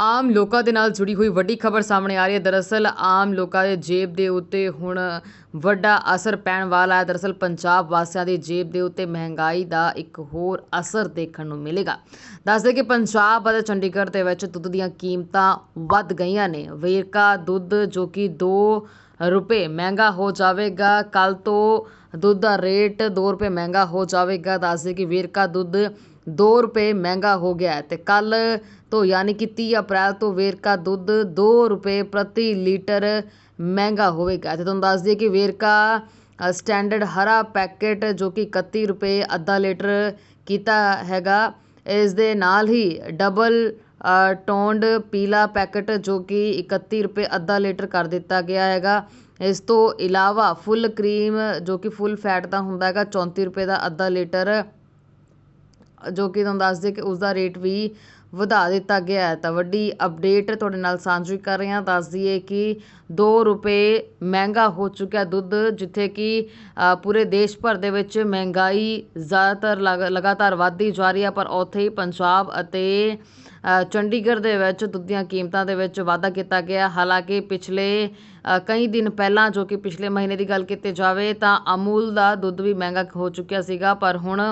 ਆਮ ਲੋਕਾਂ ਦੇ ਨਾਲ ਜੁੜੀ ਹੋਈ ਵੱਡੀ ਖਬਰ ਸਾਹਮਣੇ ਆ ਰਹੀ ਹੈ। ਦਰਅਸਲ ਆਮ ਲੋਕਾਂ ਦੇ ਜੇਬ ਦੇ ਉੱਤੇ ਹੁਣ ਵੱਡਾ ਅਸਰ ਪੈਣ ਵਾਲਾ ਹੈ। ਦਰਅਸਲ ਪੰਜਾਬ ਵਾਸੀਆਂ ਦੀ ਜੇਬ ਦੇ ਉੱਤੇ ਮਹਿੰਗਾਈ ਦਾ ਇੱਕ ਹੋਰ ਅਸਰ ਦੇਖਣ ਨੂੰ ਮਿਲੇਗਾ। ਦੱਸਦੇ ਕਿ ਪੰਜਾਬ ਅਤੇ ਚੰਡੀਗੜ੍ਹ ਦੇ ਵਿੱਚ ਦੁੱਧ ਦੀਆਂ ਕੀਮਤਾਂ ਵੱਧ ਗਈਆਂ ਨੇ। ਵੇਰਕਾ ਦੁੱਧ ਜੋ ਕਿ 2 ਰੁਪਏ ਮਹਿੰਗਾ ਹੋ ਜਾਵੇਗਾ ਕੱਲ ਤੋਂ ਦੁੱਧ ਦਾ ਰੇਟ 2 ਰੁਪਏ ਮਹਿੰਗਾ ਹੋ ਜਾਵੇਗਾ। ਦੱਸਦੇ ਕਿ ਵੇਰਕਾ ਦੁੱਧ ਦੋ ਰੁਪਏ ਮਹਿੰਗਾ ਹੋ ਗਿਆ ਅਤੇ ਕੱਲ੍ਹ ਤੋਂ ਯਾਨੀ ਕਿ ਤੀਹ ਅਪ੍ਰੈਲ ਤੋਂ ਵੇਰਕਾ ਦੁੱਧ ਦੋ ਰੁਪਏ ਪ੍ਰਤੀ ਲੀਟਰ ਮਹਿੰਗਾ ਹੋਵੇਗਾ। ਅਤੇ ਤੁਹਾਨੂੰ ਦੱਸ ਦਈਏ ਕਿ ਵੇਰਕਾ ਸਟੈਂਡਰਡ ਹਰਾ ਪੈਕੇਟ ਜੋ ਕਿ 31 ਰੁਪਏ ਅੱਧਾ ਲੀਟਰ ਕੀਤਾ ਹੈਗਾ ਇਸ ਦੇ ਨਾਲ ਹੀ ਡਬਲ ਅ, ਪੀਲਾ ਪੈਕਟ ਜੋ ਕਿ 31 ਰੁਪਏ ਅੱਧਾ ਲੀਟਰ ਕਰ ਦਿੱਤਾ ਗਿਆ ਹੈਗਾ। ਇਸ ਤੋਂ ਇਲਾਵਾ ਫੁੱਲ ਕਰੀਮ ਜੋ ਕਿ ਫੁੱਲ ਫੈਟ ਦਾ ਹੁੰਦਾ ਹੈਗਾ 34 ਰੁਪਏ ਦਾ ਅੱਧਾ ਲੀਟਰ ਜੋ ਕਿ ਤੁਹਾਨੂੰ ਦੱਸ ਦੇ ਕਿ ਉਸ ਦਾ ਰੇਟ ਵੀ ਵਧਾ ਦਿੱਤਾ ਗਿਆ ਹੈ। ਤਾਂ ਵੱਡੀ ਅਪਡੇਟ ਤੁਹਾਡੇ ਨਾਲ ਸਾਂਝੀ ਕਰ ਰਹੇ ਹਾਂ। ਦੱਸ ਦਈਏ ਕਿ 2 ਰੁਪਏ ਮਹਿੰਗਾ ਹੋ ਚੁੱਕਿਆ ਦੁੱਧ, ਜਿੱਥੇ ਕਿ ਪੂਰੇ ਦੇਸ਼ ਭਰ ਦੇ ਵਿੱਚ ਮਹਿੰਗਾਈ ਜ਼ਿਆਦਾਤਰ ਲਗ- ਲਗਾਤਾਰ ਵਧਦੀ ਜਾ ਰਹੀ ਹੈ। ਪਰ ਉੱਥੇ ਹੀ ਪੰਜਾਬ ਅਤੇ ਚੰਡੀਗੜ੍ਹ ਦੇ ਵਿੱਚ ਦੁੱਧ ਦੀਆਂ ਕੀਮਤਾਂ ਦੇ ਵਿੱਚ ਵਾਧਾ ਕੀਤਾ ਗਿਆ। ਹਾਲਾਂਕਿ ਪਿਛਲੇ ਕਈ ਦਿਨ ਪਹਿਲਾਂ, ਜੋ ਕਿ ਪਿਛਲੇ ਮਹੀਨੇ ਦੀ ਗੱਲ ਕੀਤੀ ਜਾਵੇ, ਤਾਂ ਅਮੂਲ ਦਾ ਦੁੱਧ ਵੀ ਮਹਿੰਗਾ ਹੋ ਚੁੱਕਿਆ ਸੀਗਾ। ਪਰ ਹੁਣ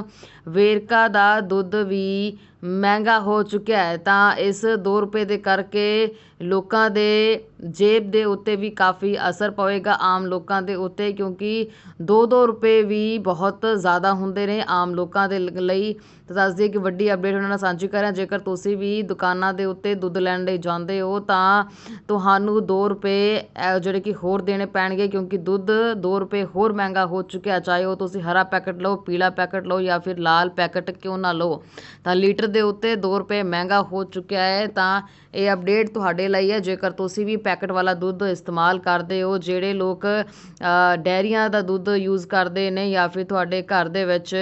ਵੇਰਕਾ ਦਾ ਦੁੱਧ ਵੀ ਮਹਿੰਗਾ ਹੋ ਚੁੱਕਿਆ ਹੈ ਤਾਂ ਇਸ ਦੋ ਰੁਪਏ ਦੇ ਕਰਕੇ ਲੋਕਾਂ ਦੇ ਜੇਬ ਦੇ ਉੱਤੇ ਵੀ ਕਾਫੀ ਅਸਰ ਪਵੇਗਾ ਆਮ ਲੋਕਾਂ ਦੇ ਉੱਤੇ, ਕਿਉਂਕਿ 2-2 ਰੁਪਏ ਵੀ ਬਹੁਤ ਜ਼ਿਆਦਾ ਹੁੰਦੇ ਨੇ ਆਮ ਲੋਕਾਂ ਦੇ ਲਈ। ਤਾਂ ਦੱਸ ਦਈਏ ਕਿ ਵੱਡੀ ਅਪਡੇਟ ਉਹਨਾਂ ਨਾਲ ਸਾਂਝੀ ਕਰ। ਰਹੇ ਜੇਕਰ ਤੁਸੀਂ ਵੀ ਦੁਕਾਨਾਂ ਦੇ ਉੱਤੇ ਦੁੱਧ ਲੈਣ ਲਈ ਜਾਂਦੇ ਹੋ, ਤਾਂ ਤੁਹਾਨੂੰ ਦੋ ਰੁਪਏ ਜਿਹੜੇ ਕਿ ਹੋਰ ਦੇਣੇ ਪੈਣਗੇ, ਕਿਉਂਕਿ ਦੁੱਧ ਦੋ ਰੁਪਏ ਹੋਰ ਮਹਿੰਗਾ ਹੋ ਚੁੱਕਿਆ। ਚਾਹੇ ਉਹ ਤੁਸੀਂ ਹਰਾ ਪੈਕਟ ਲਓ, ਪੀਲਾ ਪੈਕਟ ਲਓ ਜਾਂ ਫਿਰ ਲਾਲ ਪੈਕਟ, ਕਿਉਂ ਨਾ ਲਓ। ਤਾਂ ਲੀਟਰ ਦੇ ਉੱਤੇ 2 ਰੁਪਏ ਮਹਿੰਗਾ ਹੋ ਚੁੱਕਿਆ ਹੈ। ਤਾਂ ਇਹ ਅਪਡੇਟ ਤੁਹਾਡੇ ਲਈ ਹੈ। ਜੇਕਰ ਤੁਸੀਂ ਵੀ ਪੈਕਟ ਵਾਲਾ ਦੁੱਧ ਇਸਤੇਮਾਲ ਕਰਦੇ ਹੋ ਜਿਹੜੇ ਲੋਕ ਅ, ਡੈਰੀਆਂ ਦਾ ਦੁੱਧ ਯੂਜ਼ ਕਰਦੇ ਨੇ ਜਾਂ ਫਿਰ ਤੁਹਾਡੇ ਘਰ ਦੇ ਵਿੱਚ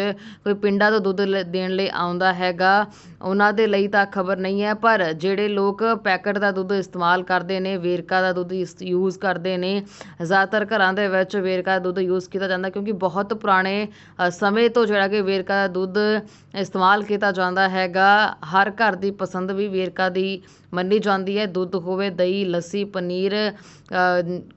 ਕੋਈ ਪਿੰਡਾਂ ਦਾ ਦੁੱਧ ਲ- ਦੇਣ ਲਈ ਆਉਂਦਾ ਹੈਗਾ ਉਹਨਾਂ ਦੇ ਲਈ ਤਾਂ ਖਬਰ ਨਹੀਂ ਹੈ। ਪਰ ਜਿਹੜੇ ਲੋਕ ਪੈਕਟ ਦਾ ਦੁੱਧ ਇਸਤੇਮਾਲ ਕਰਦੇ ਨੇ ਵੇਰਕਾ ਦਾ ਦੁੱਧ ਇਸ- ਯੂਜ਼ ਕਰਦੇ ਨੇ ਜ਼ਿਆਦਾਤਰ ਘਰਾਂ ਦੇ ਵਿੱਚ ਵੇਰਕਾ ਦਾ ਦੁੱਧ ਯੂਜ਼ ਕੀਤਾ ਜਾਂਦਾ ਕਿਉਂਕਿ ਬਹੁਤ ਪੁਰਾਣੇ ਸਮੇਂ ਤੋਂ ਜਿਹੜਾ ਕਿ ਵੇਰਕਾ ਦਾ ਦੁੱਧ ਇਸਤੇਮਾਲ ਕੀਤਾ ਜਾਂਦਾ ਹੈਗਾ। ਹਰ ਘਰ ਦੀ ਪਸੰਦ ਵੀ ਵੇਰਕਾ ਦੀ ਮੰਨੀ ਜਾਂਦੀ ਹੈ। ਦੁੱਧ ਹੋਵੇ, ਦਹੀਂ, ਲੱਸੀ, ਪਨੀਰ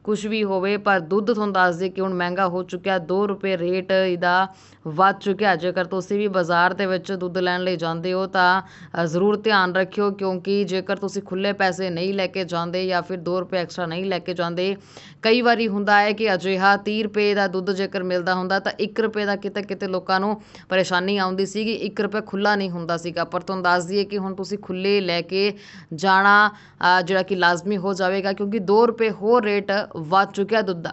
ਕੁਛ ਵੀ ਹੋਵੇ, ਪਰ ਦੁੱਧ ਤੁਹਾਨੂੰ ਦੱਸ ਦੇ ਕਿ ਹੁਣ ਮਹਿੰਗਾ ਹੋ ਚੁੱਕਿਆ। 2 ਰੁਪਏ ਰੇਟ ਇਹਦਾ ਵੱਧ ਚੁੱਕਿਆ। ਜੇਕਰ ਤੁਸੀਂ ਵੀ ਬਾਜ਼ਾਰ ਦੇ ਵਿੱਚ ਦੁੱਧ ਲੈਣ ਲਈ ਜਾਂਦੇ ਹੋ ਤਾਂ ਜ਼ਰੂਰ ਧਿਆਨ ਰੱਖਿਓ ਕਿਉਂਕਿ ਜੇਕਰ ਤੁਸੀਂ ਖੁੱਲੇ ਪੈਸੇ ਨਹੀਂ ਲੈ ਕੇ ਜਾਂਦੇ ਜਾਂ ਫਿਰ 2 ਰੁਪਏ ਐਕਸਟਰਾ ਨਹੀਂ ਲੈ ਕੇ ਜਾਂਦੇ, ਕਈ ਵਾਰੀ ਹੁੰਦਾ ਹੈ ਕਿ ਅਜਿਹਾ 30 ਰੁਪਏ ਦਾ ਦੁੱਧ ਜੇਕਰ ਮਿਲਦਾ ਹੁੰਦਾ ਤਾਂ 1 ਰੁਪਏ ਦਾ ਕਿਤੇ ਕਿਤੇ ਲੋਕਾਂ ਨੂੰ ਪਰੇਸ਼ਾਨੀ ਆਉਂਦੀ ਸੀਗੀ। 1 ਰੁਪਏ ਖੁੱਲਾ ਨਹੀਂ ਹੁੰਦਾ ਸੀਗਾ। ਪਰ ਤੁਹਾਨੂੰ ਦੱਸ ਦਈਏ ਕਿ ਹੁਣ ਤੁਸੀਂ ਖੁੱਲੇ ਲੈ ਕੇ ਜਾ ਜਾਣਾ ਜਿਹੜਾ ਕਿ ਲਾਜ਼ਮੀ ਹੋ ਜਾਵੇਗਾ ਕਿਉਂਕਿ ਦੋ ਰੁਪਏ ਹੋਰ ਰੇਟ ਵੱਧ ਚੁੱਕਿਆ ਦੁੱਧ ਦਾ।